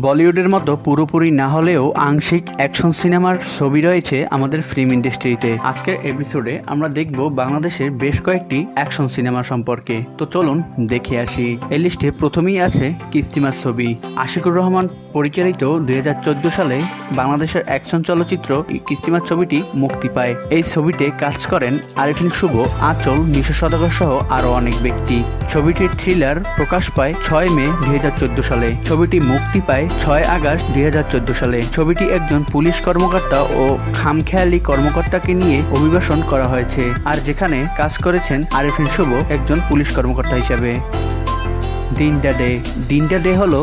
বলিউডের মতো পুরোপুরি না হলেও আংশিক অ্যাকশন সিনেমার ছবি রয়েছে আমাদের ফিল্ম ইন্ডাস্ট্রিতে। আজকের এপিসোডে আমরা দেখব বাংলাদেশের বেশ কয়েকটি অ্যাকশন সিনেমা সম্পর্কে। তো চলুন দেখে আসি। এই লিস্টে প্রথমেই আছে কিস্তিমার ছবি। আশিকুর রহমান পরিচালিত দুই হাজার চোদ্দ সালে বাংলাদেশের অ্যাকশন চলচ্চিত্র কিস্তিমার ছবিটি মুক্তি পায়। এই ছবিতে কাজ করেন আরিফিন শুভ, আচল, নিশো সদাগর সহ আরও অনেক ব্যক্তি। ছবিটির থ্রিলার প্রকাশ পায় ছয় মে দুই হাজার চোদ্দ সালে। ছবিটি মুক্তি পায় ছয় আগস্ট দুই হাজার চোদ্দ সালে। ছবিটি একজন পুলিশ কর্মকর্তা ও খামখেয়ালি কর্মকর্তাকে নিয়ে অভিবাসন করা হয়েছে, আর যেখানে কাজ করেছেন আরিফিন শুভ, একজন পুলিশ কর্মকর্তা হিসাবে। দিনটা ডে দিনটা ডে হলো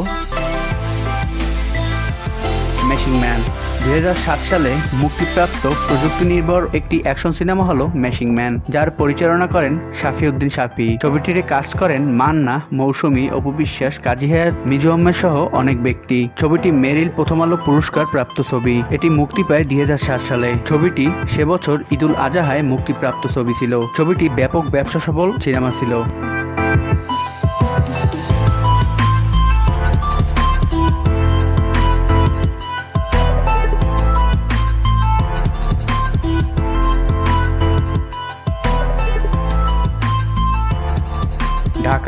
মেশিং ম্যান দুই হাজার সাত সালে মুক্তিপ্রাপ্ত প্রযুক্তি নির্ভর একটি অ্যাকশন সিনেমা হলো মেশিং ম্যান যার পরিচালনা করেন শাফিউদ্দিন শাফি। ছবিটিতে কাজ করেন মান্না, মৌসুমী, অপু বিশ্বাস, কাজী হায়াত, মিজু আহমেদ সহ অনেক ব্যক্তি। ছবিটি মেরিল প্রথম আলো পুরস্কার প্রাপ্ত ছবি। এটি মুক্তি পায় দুই হাজার সাত সালে। ছবিটি সে বছর ঈদুল আজাহায় মুক্তিপ্রাপ্ত ছবি ছিল। ছবিটি ব্যাপক ব্যবসা সফল সিনেমা ছিল।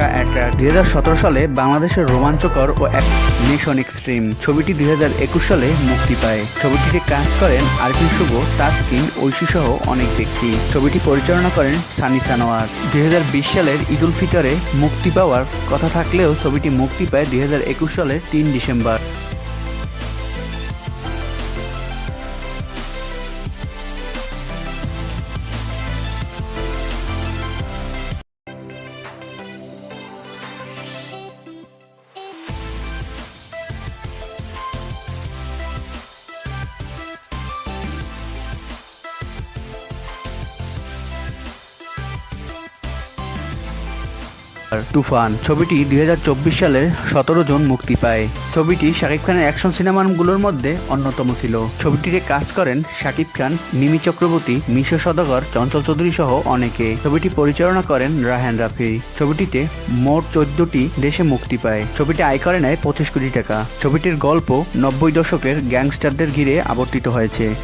ঢাকা অ্যাট্রাক্ট দুই সালে বাংলাদেশের রোমাঞ্চকর ও এক নেশন এক্সট্রিম। ছবিটি দুই হাজার একুশ সালে মুক্তি পায়। ছবিটিতে কাজ করেন আরফিন শুভ তাসকিন ঐশী সহ অনেক ব্যক্তি। ছবিটি পরিচালনা করেন সানি সানোয়ার। দুই হাজার বিশ সালের ঈদ উল ফিতরে মুক্তি পাওয়ার কথা থাকলেও ছবিটি মুক্তি পায় দুই সালের তিন ডিসেম্বর। তুফান। ছবিটি দুই সালের সতেরো জন মুক্তি পায়। ছবিটি শাকিব খানের অ্যাকশন সিনেমাগুলোর মধ্যে অন্যতম ছিল। ছবিটিতে কাজ করেন শাকিব খান, মিমি চক্রবর্তী, মিশো সদাগর, চঞ্চল চৌধুরী সহ অনেকে। ছবিটি পরিচালনা করেন রাহান রাফি। ছবিটিতে মোট চোদ্দটি দেশে মুক্তি পায়। ছবিটি আয় করে নেয় পঁচিশ কোটি টাকা। ছবিটির গল্প নব্বই দশকের গ্যাংস্টারদের ঘিরে আবর্তিত হয়েছে।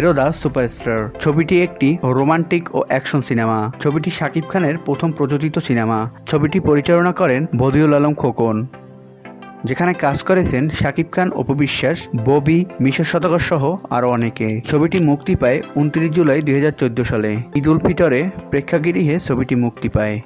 হিরোদা সুপারস্টার। ছবিটি একটি রোমান্টিক ও অ্যাকশন সিনেমা। ছবিটি শাকিব খানের প্রথম প্রযোজিত সিনেমা। ছবিটি পরিচালনা করেন বদিউল আলম খোকন। যেখানে কাজ করেছেন শাকিব খান অপবিশ্বাস ববি, মিশর শতকর সহ আরও অনেকে। ছবিটি মুক্তি পায় উনত্রিশ জুলাই দুই হাজার চোদ্দ সালে। ঈদ উল ফিতরে প্রেক্ষাগৃহে ছবিটি মুক্তি পায়।